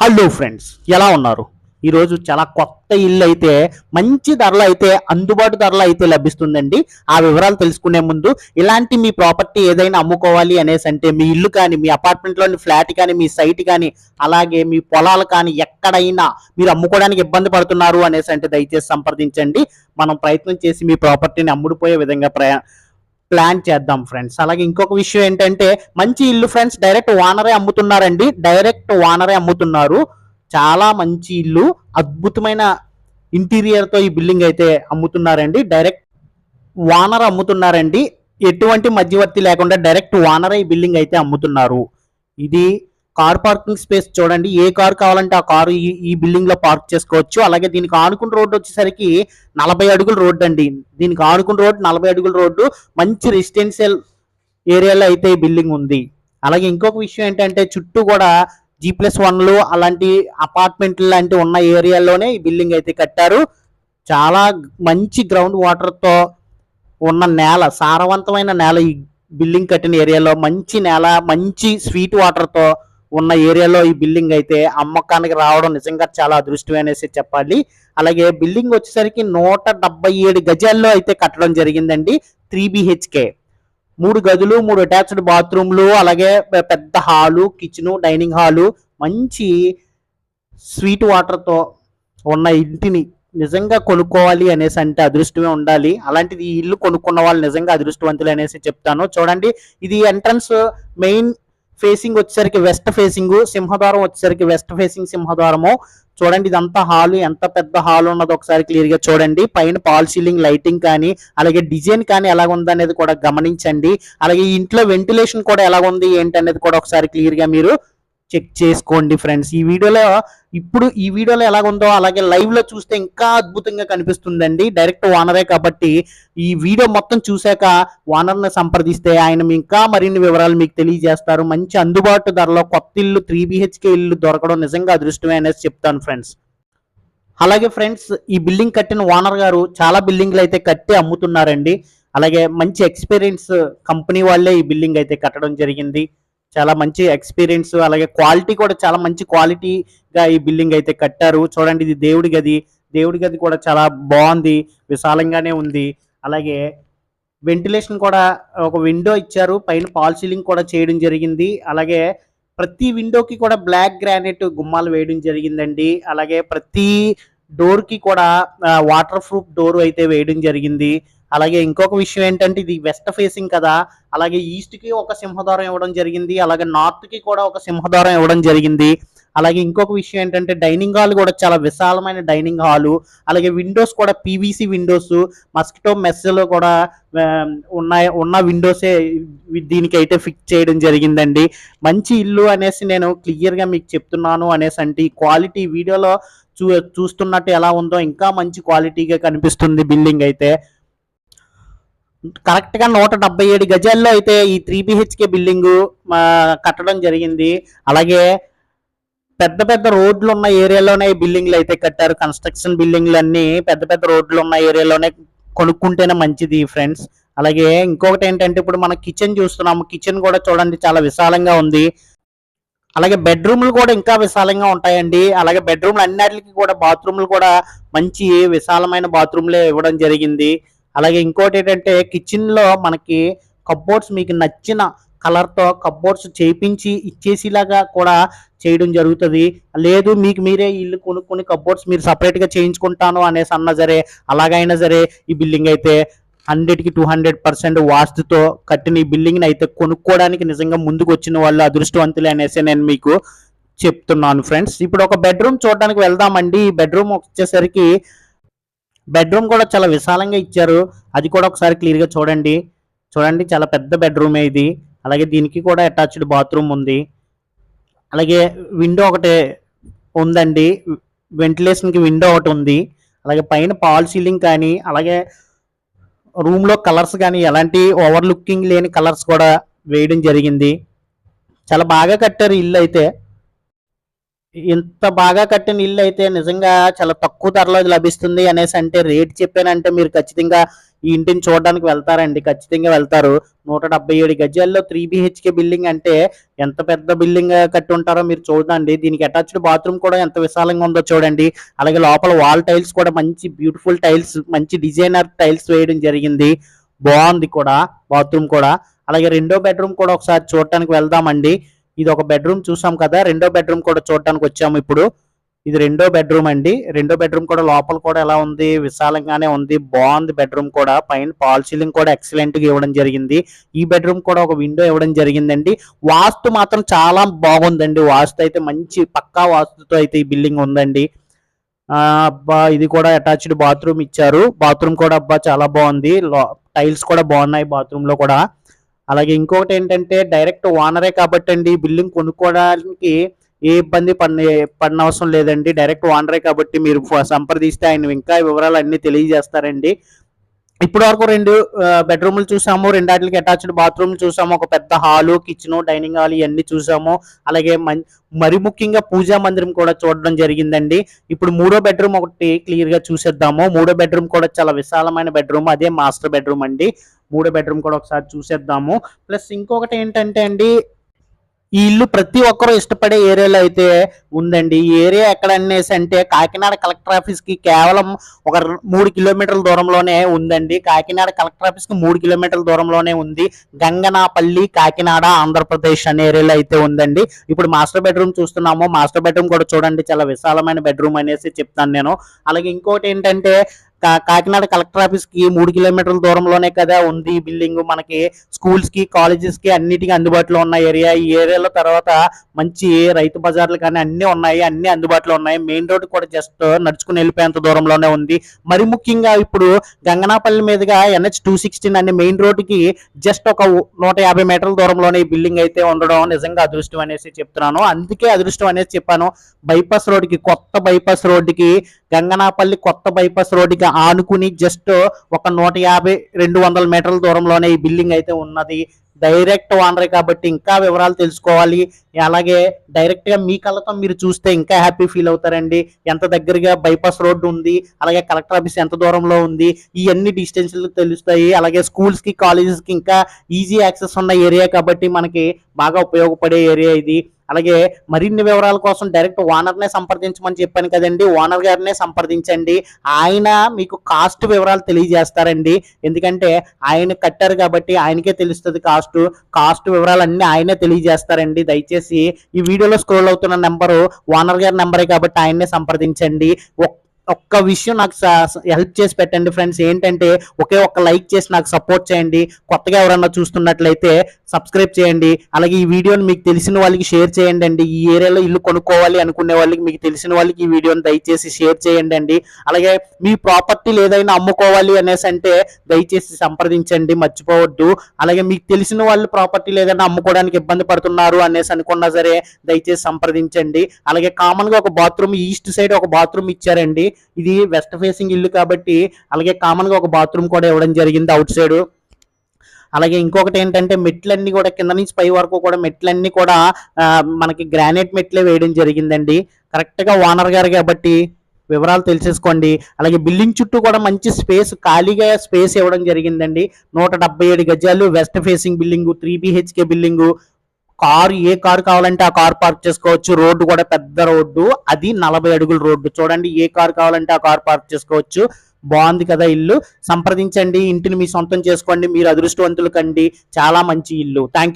Hello friends ఎలా ఉన్నారు? ఈరోజు చాలా కొత్త ఇల్లు అయితే మంచి ధరలు అయితే అందుబాటు ధరలు అయితే లభిస్తుందండి. ఆ వివరాలు తెలుసుకునే ముందు ఇలాంటి మీ ప్రాపర్టీ ఏదైనా అమ్ముకోవాలి అనేసి అంటే మీ ఇల్లు కానీ మీ అపార్ట్మెంట్లోని ఫ్లాట్ కానీ మీ సైట్ కానీ అలాగే మీ పొలాలు కానీ ఎక్కడైనా మీరు అమ్ముకోవడానికి ఇబ్బంది పడుతున్నారు అనేసి అంటే దయచేసి సంప్రదించండి. మనం ప్రయత్నం చేసి మీ ప్రాపర్టీని అమ్ముడుపోయే విధంగా ప్రయా ప్లాన్ చేద్దాం ఫ్రెండ్స్. అలాగే ఇంకొక విషయం ఏంటంటే మంచి ఇల్లు ఫ్రెండ్స్ డైరెక్ట్ ఓనరే అమ్ముతున్నారండి. డైరెక్ట్ ఓనరే అమ్ముతున్నారు. చాలా మంచి ఇల్లు అద్భుతమైన ఇంటీరియర్తో ఈ బిల్డింగ్ అయితే అమ్ముతున్నారండి. Direct owner అమ్ముతున్నారండి. ఎటువంటి మధ్యవర్తి లేకుండా డైరెక్ట్ ఓనరే ఈ బిల్డింగ్ అయితే అమ్ముతున్నారు. ఇది కార్ పార్కింగ్ స్పేస్ చూడండి. ఏ కార్ కావాలంటే ఆ కారు ఈ ఈ బిల్డింగ్లో పార్క్ చేసుకోవచ్చు. అలాగే దీనికి ఆనుకున్న రోడ్డు వచ్చేసరికి నలభై అడుగుల రోడ్డు అండి. దీనికి ఆనుకున్న రోడ్డు నలభై అడుగుల రోడ్డు. మంచి రెసిడెన్షియల్ ఏరియాలో అయితే ఈ బిల్డింగ్ ఉంది. అలాగే ఇంకొక విషయం ఏంటంటే చుట్టూ కూడా జీ ప్లస్ వన్లు అలాంటి అపార్ట్మెంట్లు లాంటి ఉన్న ఏరియాలోనే ఈ బిల్డింగ్ అయితే కట్టారు. చాలా మంచి గ్రౌండ్ వాటర్తో ఉన్న నేల సారవంతమైన నేల ఈ బిల్డింగ్ కట్టిన ఏరియాలో మంచి నేల మంచి స్వీట్ వాటర్తో ఉన్న ఏరియాలో ఈ బిల్డింగ్ అయితే అమ్మకానికి రావడం నిజంగా చాలా అదృష్టం అనేసి చెప్పాలి. అలాగే బిల్డింగ్ వచ్చేసరికి నూట డెబ్బై ఏడు గజాల్లో అయితే కట్టడం జరిగిందండి. Three BHK. మూడు గదులు మూడు అటాచ్డ్ బాత్రూమ్లు అలాగే పెద్ద హాలు కిచెన్ డైనింగ్ హాలు మంచి స్వీట్ వాటర్తో ఉన్న ఇంటిని నిజంగా కొనుక్కోవాలి అనేసి అంటే అదృష్టమే ఉండాలి. అలాంటిది ఈ ఇల్లు కొనుక్కున్న వాళ్ళు నిజంగా అదృష్టవంతులు అనేసి చెప్తాను. చూడండి ఇది ఎంట్రన్స్ మెయిన్ ఫేసింగ్ వచ్చేసరికి వెస్ట్ ఫేసింగ్ సింహద్వారం వచ్చేసరికి వెస్ట్ ఫేసింగ్ సింహద్వారము. చూడండి ఇదంతా హాల్ ఎంత పెద్ద హాల్ ఉన్నదో ఒకసారి క్లియర్గా చూడండి. పైన పాల్ సీలింగ్ లైటింగ్ కానీ అలాగే డిజైన్ కానీ ఎలా ఉందనేది కూడా గమనించండి. అలాగే ఇంట్లో వెంటిలేషన్ కూడా ఎలా ఉంది ఏంటనేది కూడా ఒకసారి క్లియర్గా మీరు చెక్ చేసుకోండి ఫ్రెండ్స్. ఈ వీడియోలో ఇప్పుడు ఈ వీడియోలో ఎలా ఉందో అలాగే లైవ్లో చూస్తే ఇంకా అద్భుతంగా కనిపిస్తుందండి. డైరెక్ట్ వానరే కాబట్టి ఈ వీడియో మొత్తం చూశాక వానర్ని సంప్రదిస్తే ఆయన ఇంకా మరిన్ని వివరాలు మీకు తెలియజేస్తారు. మంచి అందుబాటు ధరలో కొత్త ఇల్లు త్రీ బిహెచ్కే ఇల్లు దొరకడం నిజంగా అదృష్టమే అనేసి చెప్తాను ఫ్రెండ్స్. అలాగే ఫ్రెండ్స్ ఈ బిల్డింగ్ కట్టిన ఓనర్ గారు చాలా బిల్డింగ్లు అయితే కట్టి అమ్ముతున్నారండి. అలాగే మంచి ఎక్స్పీరియన్స్ కంపెనీ వాళ్ళే ఈ బిల్డింగ్ అయితే కట్టడం జరిగింది. చాలా మంచి ఎక్స్పీరియన్స్ అలాగే క్వాలిటీ కూడా చాలా మంచి క్వాలిటీగా ఈ బిల్డింగ్ అయితే కట్టారు. చూడండి ఇది దేవుడి గది. దేవుడి గది కూడా చాలా బాగుంది విశాలంగానే ఉంది. అలాగే వెంటిలేషన్ కూడా ఒక విండో ఇచ్చారు. పైన పాల్ సీలింగ్ కూడా చేయడం జరిగింది. అలాగే ప్రతి విండోకి కూడా బ్లాక్ గ్రానైట్ గుమ్మాలు వేయడం జరిగిందండి. అలాగే ప్రతి డోర్కి కూడా వాటర్ ప్రూఫ్ డోర్ అయితే వేయడం జరిగింది. అలాగే ఇంకొక విషయం ఏంటంటే ఇది వెస్ట్ ఫేసింగ్ కదా అలాగే ఈస్ట్కి ఒక సింహద్వారం ఇవ్వడం జరిగింది అలాగే నార్త్కి కూడా ఒక సింహద్వారం ఇవ్వడం జరిగింది. అలాగే ఇంకొక విషయం ఏంటంటే డైనింగ్ హాల్ కూడా చాలా విశాలమైన డైనింగ్ హాలు అలాగే విండోస్ కూడా పీవీసీ విండోస్ మస్కిటో మెస్లో కూడా ఉన్నాయి ఉన్న ఉన్న విండోసే దీనికి అయితే ఫిక్స్ చేయడం జరిగిందండి. మంచి ఇల్లు అనేసి నేను క్లియర్గా మీకు చెప్తున్నాను అనేసి అంటే ఈ క్వాలిటీ వీడియోలో చూ చూస్తున్నట్టు ఎలా ఉందో ఇంకా మంచి క్వాలిటీగా కనిపిస్తుంది బిల్డింగ్ అయితే. కరెక్ట్గా నూట డెబ్బై ఏడు గజాల్లో అయితే ఈ త్రీ బిహెచ్కే బిల్డింగ్ కట్టడం జరిగింది. అలాగే పెద్ద పెద్ద రోడ్లు ఉన్న ఏరియాలోనే బిల్డింగ్లు అయితే కట్టారు. కన్స్ట్రక్షన్ బిల్డింగ్లు అన్నీ పెద్ద పెద్ద రోడ్లు ఉన్న ఏరియాలోనే కొనుక్కుంటేనే మంచిది ఫ్రెండ్స్ అలాగే ఇంకొకటి ఏంటంటే ఇప్పుడు మనం కిచెన్ చూస్తున్నాము. కిచెన్ కూడా చూడండి చాలా విశాలంగా ఉంది. అలాగే బెడ్రూమ్లు కూడా ఇంకా విశాలంగా ఉంటాయండి. అలాగే బెడ్రూమ్లు అన్నిటికి కూడా బాత్రూమ్లు కూడా మంచి విశాలమైన బాత్రూమ్లే ఇవ్వడం జరిగింది. అలాగే ఇంకోటి ఏంటంటే కిచెన్లో మనకి కబ్బోర్డ్స్ మీకు నచ్చిన కలర్తో కబ్బోర్డ్స్ చేయించి ఇచ్చేసేలాగా కూడా చేయడం జరుగుతుంది. లేదు మీకు మీరే ఇల్లు కొనుక్కుని కబ్బోర్డ్స్ మీరు సపరేట్గా చేయించుకుంటాను అనేసి అన్నా సరే అలాగైనా సరే ఈ బిల్డింగ్ అయితే హండ్రెడ్కి టూ హండ్రెడ్ పర్సెంట్ వాస్తుతో కట్టిన ఈ బిల్డింగ్ని అయితే కొనుక్కోవడానికి నిజంగా ముందుకు వచ్చిన వాళ్ళు అదృష్టవంతులే అనేసి నేను మీకు చెప్తున్నాను ఫ్రెండ్స్ ఇప్పుడు ఒక బెడ్రూమ్ చూడడానికి వెళ్దామండి. ఈ బెడ్రూమ్ వచ్చేసరికి బెడ్రూమ్ కూడా చాలా విశాలంగా ఇచ్చారు. అది కూడా ఒకసారి క్లియర్గా చూడండి. చూడండి చాలా పెద్ద బెడ్రూమే ఇది. అలాగే దీనికి కూడా అటాచ్డ్ బాత్రూమ్ ఉంది. అలాగే విండో ఒకటి ఉందండి. వెంటిలేషన్కి విండో ఒకటి ఉంది. అలాగే పైన పాల్ సీలింగ్ కానీ అలాగే రూమ్లో కలర్స్ కానీ ఎలాంటి ఓవర్ లుకింగ్ లేని కలర్స్ కూడా వేయడం జరిగింది. చాలా బాగా కట్టారు ఇల్లు అయితే. ఇంత బాగా కట్టిన ఇల్లు అయితే నిజంగా చాలా తక్కువ ధరలో లభిస్తుంది అనేసి అంటే రేట్ చెప్పానంటే మీరు ఖచ్చితంగా ఈ ఇంటిని చూడడానికి వెళ్తారండి ఖచ్చితంగా వెళ్తారు. నూట డెబ్బై ఏడు గజాల్లో త్రీ బిహెచ్కే బిల్డింగ్ అంటే ఎంత పెద్ద బిల్డింగ్ కట్టి ఉంటారో మీరు చూడండి. దీనికి అటాచ్డ్ బాత్రూమ్ కూడా ఎంత విశాలంగా ఉందో చూడండి. అలాగే లోపల వాల్ టైల్స్ కూడా మంచి బ్యూటిఫుల్ టైల్స్ మంచి డిజైనర్ టైల్స్ వేయడం జరిగింది. బాగుంది కూడా బాత్రూమ్ కూడా. అలాగే రెండో బెడ్రూమ్ కూడా ఒకసారి చూడటానికి వెళ్దామండి. ఇది ఒక బెడ్రూమ్ చూసాం కదా రెండో బెడ్రూమ్ కూడా చూడడానికి వచ్చాము ఇప్పుడు. ఇది రెండో బెడ్రూమ్ అండి. రెండో బెడ్రూమ్ కూడా లోపల కూడా ఎలా ఉంది? విశాలంగానే ఉంది. బాగుంది బెడ్రూమ్ కూడా. పైన పాల్ సీలింగ్ కూడా ఎక్సలెంట్గా ఇవ్వడం జరిగింది. ఈ బెడ్రూమ్ కూడా ఒక విండో ఇవ్వడం జరిగిందండి. వాస్తు మాత్రం చాలా బాగుందండి. వాస్తు అయితే మంచి పక్కా వాస్తుతో అయితే ఈ బిల్డింగ్ ఉందండి. ఆ, అబ్బా ఇది కూడా అటాచ్డ్ బాత్రూమ్ ఇచ్చారు. బాత్రూమ్ కూడా అబ్బా చాలా బాగుంది. టైల్స్ కూడా బాగున్నాయి బాత్రూమ్లో కూడా. అలాగే ఇంకొకటి ఏంటంటే డైరెక్ట్ ఓనరే కాబట్టి అండి బిల్డింగ్ కొనుక్కోవడానికి ఏ ఇబ్బంది పడిన పడిన అవసరం లేదండి. డైరెక్ట్ ఓనరే కాబట్టి మీరు సంప్రదిస్తే ఆయన ఇంకా వివరాలు అన్నీ తెలియజేస్తారండి. ఇప్పటి వరకు రెండు బెడ్రూమ్లు చూసాము రెండాటికి అటాచ్డ్ బాత్రూమ్ చూసాము ఒక పెద్ద హాలు కిచెను డైనింగ్ హాల్ ఇవన్నీ చూసాము. అలాగే మం- మరి ముఖ్యంగా పూజా మందిరం కూడా చూడడం జరిగిందండి. ఇప్పుడు మూడో బెడ్రూమ్ ఒకటి క్లియర్గా చూసేద్దాము. మూడో బెడ్రూమ్ కూడా చాలా విశాలమైన బెడ్రూమ్ అదే మాస్టర్ బెడ్రూమ్ అండి. మూడో బెడ్రూమ్ కూడా ఒకసారి చూసేద్దాము. ప్లస్ ఇంకొకటి ఏంటంటే అండి ఈ ఇల్లు ప్రతి ఒక్కరూ ఇష్టపడే ఏరియాలో అయితే ఉందండి. ఈ ఏరియా ఎక్కడ అనేసి అంటే కాకినాడ కలెక్టర్ ఆఫీస్కి కేవలం ఒక మూడు కిలోమీటర్ల దూరంలోనే ఉందండి. కాకినాడ కలెక్టర్ ఆఫీస్కి మూడు కిలోమీటర్ల దూరంలోనే ఉంది. గంగనాపల్లి కాకినాడ ఆంధ్రప్రదేశ్ అనే ఏరియాలో అయితే ఉందండి. ఇప్పుడు మాస్టర్ బెడ్రూమ్ చూస్తున్నాము. మాస్టర్ బెడ్రూమ్ కూడా చూడండి చాలా విశాలమైన బెడ్రూమ్ అనేసి చెప్తాను నేను. అలాగే ఇంకోటి ఏంటంటే కాకినాడ కలెక్టర్ ఆఫీస్కి మూడు కిలోమీటర్ల దూరంలోనే కదా ఉంది బిల్డింగ్. మనకి స్కూల్స్కి కాలేజెస్కి అన్నిటికీ అందుబాటులో ఉన్న ఏరియా. ఈ ఏరియాలో తర్వాత మంచి రైతు బజార్లు కానీ అన్ని ఉన్నాయి. అన్ని అందుబాటులో ఉన్నాయి. మెయిన్ రోడ్ కూడా జస్ట్ నడుచుకుని వెళ్ళిపోయేంత దూరంలోనే ఉంది. మరి ముఖ్యంగా ఇప్పుడు గంగనాపల్లి మీదుగా ఎన్హెచ్ టూ సిక్స్టీన్ అనే మెయిన్ రోడ్డుకి జస్ట్ ఒక నూట యాభై మీటర్ల దూరంలోనే ఈ బిల్డింగ్ అయితే ఉండడం నిజంగా అదృష్టం అనేసి చెప్తున్నాను. అందుకే అదృష్టం అనేసి చెప్పాను. బైపాస్ రోడ్డుకి కొత్త బైపాస్ రోడ్డుకి గంగనాపల్లి కొత్త బైపాస్ రోడ్డుకి ఆనుకుని జస్ట్ ఒక నూట యాభై రెండు వందల మీటర్ల దూరంలోనే ఈ బిల్డింగ్ అయితే ఉన్నది. డైరెక్ట్ ఓనరే కాబట్టి ఇంకా వివరాలు తెలుసుకోవాలి. అలాగే డైరెక్ట్గా మీ కళ్ళతో మీరు చూస్తే ఇంకా హ్యాపీ ఫీల్ అవుతారండి. ఎంత దగ్గరగా బైపాస్ రోడ్డు ఉంది అలాగే కలెక్టర్ ఆఫీస్ ఎంత దూరంలో ఉంది ఇవన్నీ డిస్టెన్స్లు తెలుస్తాయి. అలాగే స్కూల్స్కి కాలేజెస్కి ఇంకా ఈజీ యాక్సెస్ ఉన్న ఏరియా కాబట్టి మనకి బాగా ఉపయోగపడే ఏరియా ఇది. అలాగే మరిన్ని వివరాల కోసం డైరెక్ట్ ఓనర్నే సంప్రదించమని చెప్పాను కదండి. ఓనర్ గారినే సంప్రదించండి. ఆయన మీకు కాస్ట్ వివరాలు తెలియజేస్తారండి. ఎందుకంటే ఆయన కట్టారు కాబట్టి ఆయనకే తెలుస్తుంది కాస్ట్ కాస్ట్ వివరాలు అన్నీ ఆయనే తెలియజేస్తారండి. దయచేసి ఈ వీడియోలో స్క్రోల్ అవుతున్న నెంబరు ఓనర్ గారి నెంబరే కాబట్టి ఆయన్నే సంప్రదించండి. ఒక్క విషయం నాకు హెల్ప్ చేసి పెట్టండి ఫ్రెండ్స్. ఏంటంటే ఒకే ఒక్క లైక్ చేసి నాకు సపోర్ట్ చేయండి. కొత్తగా ఎవరన్నా చూస్తున్నట్లయితే సబ్స్క్రైబ్ చేయండి. అలాగే ఈ వీడియోని మీకు తెలిసిన వాళ్ళకి షేర్ చేయండి అండి. ఈ ఏరియాలో ఇల్లు కొనుక్కోవాలి అనుకునే వాళ్ళకి మీకు తెలిసిన వాళ్ళకి ఈ వీడియోని దయచేసి షేర్ చేయండి అండి. అలాగే మీ ప్రాపర్టీలు ఏదైనా అమ్ముకోవాలి అనేసి అంటే దయచేసి సంప్రదించండి. మర్చిపోవద్దు. అలాగే మీకు తెలిసిన వాళ్ళు ప్రాపర్టీలు ఏదైనా అమ్ముకోవడానికి ఇబ్బంది పడుతున్నారు అనేసి అనుకున్నా సరే దయచేసి సంప్రదించండి. అలాగే కామన్గా ఒక బాత్రూమ్ ఈస్ట్ సైడ్ ఒక బాత్రూమ్ ఇచ్చారండి. ఇది వెస్ట్ ఫేసింగ్ ఇల్లు కాబట్టి అలాగే కామన్గా ఒక బాత్రూమ్ కూడా ఇవ్వడం జరిగింది అవుట్ సైడ్ అలాగే ఇంకొకటి ఏంటంటే మెట్లన్నీ కూడా కింద నుంచి పై వరకు కూడా మెట్లన్నీ కూడా మనకి గ్రానైట్ మెట్లే వేయడం జరిగిందండి. కరెక్ట్గా ఓనర్ గారు కాబట్టి వివరాలు తెలిసేసుకోండి. అలాగే బిల్డింగ్ చుట్టూ కూడా మంచి స్పేస్ ఖాళీగా స్పేస్ ఇవ్వడం జరిగిందండి. నూట ఏడు గజాలు west facing building three BHK building car ఏ కారు కావాలంటే ఆ కారు పార్క్ చేసుకోవచ్చు. రోడ్డు కూడా పెద్ద రోడ్డు. అది నలభై అడుగుల రోడ్డు. చూడండి ఏ కారు కావాలంటే ఆ కారు పార్క్ చేసుకోవచ్చు. బాగుంది కదా ఇల్లు. సంప్రదించండి ఇంటిని మీ సొంతం చేసుకోండి. మీరు అదృష్టవంతులు కండి. చాలా మంచి ఇల్లు. థ్యాంక్